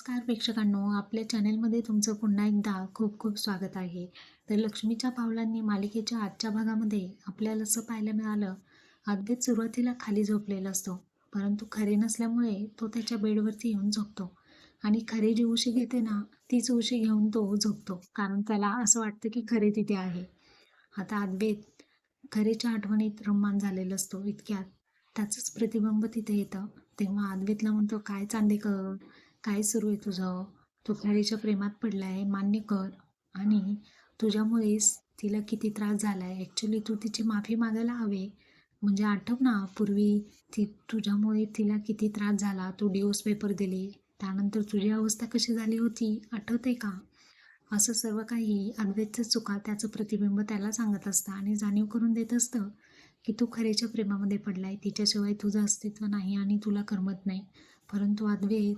नमस्कार प्रेक्षकांनो आपल्या चॅनेलमध्ये तुमचं पुन्हा एकदा खूप खूप स्वागत आहे. तर लक्ष्मीच्या पावलांनी मालिकेच्या आजच्या भागामध्ये आपल्याला असं पाहायला मिळालं अगदीच सुरुवातीला खाली झोपलेला असतो परंतु खरे नसल्यामुळे तो त्याच्या बेडवरती येऊन झोपतो. आणि खरे जी उशी घेते ना तीच उशी घेऊन तो झोपतो कारण त्याला असं वाटतं की खरे तिथे आहे. आता अद्वैत खरेच्या आठवणीत रममान झालेला असतो इतक्यात. त्याचंच प्रतिबिंब तिथे येतं. तेव्हा अद्वैतला म्हणतो काय चांदेकर काय सुरू आहे तुझं? तू खेळीच्या प्रेमात पडला आहे मान्य कर. आणि तुझ्यामुळेच तिला किती त्रास झाला आहे ॲक्च्युली तू तिची माफी मागायला हवे. म्हणजे आठव ना पूर्वी ती तुझ्यामुळे तिला किती त्रास झाला. तू डिओस पेपर दिले. त्यानंतर तुझी अवस्था कशी झाली होती? आठवते का? असं सर्व काही अद्वैतचं चुका त्याचं प्रतिबिंब त्याला सांगत असतं आणि जाणीव करून देत असतं की तू खरेच्या प्रेमामध्ये पडलाय. तिच्याशिवाय तुझं अस्तित्व नाही आणि तुला करमत नाही. परंतु अद्वैत